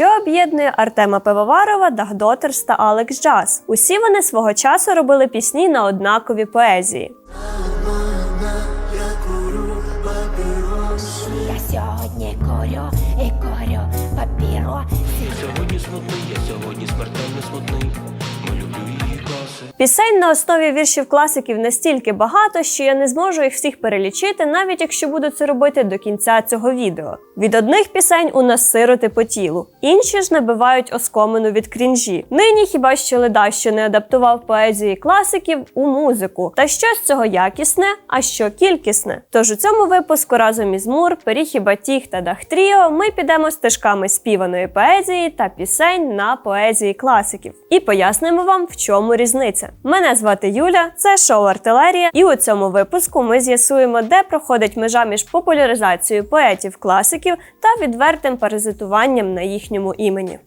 що об'єднує Артема Пивоварова, Дагдотерс та Алекс Джаз. Усі вони свого часу робили пісні на однакові поезії. Я сьогодні корю і корю папіро. Сьогодні смутний, я сьогодні смертельно смутний. Пісень на основі віршів класиків настільки багато, що я не зможу їх всіх перелічити, навіть якщо буду це робити до кінця цього відео. Від одних пісень у нас сироти по тілу, інші ж набивають оскомину від крінжі. Нині хіба що леда, що не адаптував поезії класиків у музику. Та що з цього якісне, а що кількісне. Тож у цьому випуску разом із Мур, Періхі Батіг та Дахтріо ми підемо стежками співаної поезії та пісень на поезії класиків і пояснимо вам, в чому різниця. Мене звати Юля, це шоу Артилерія, і у цьому випуску ми з'ясуємо, де проходить межа між популяризацією поетів класиків та відвертим паразитуванням на їхньому імені.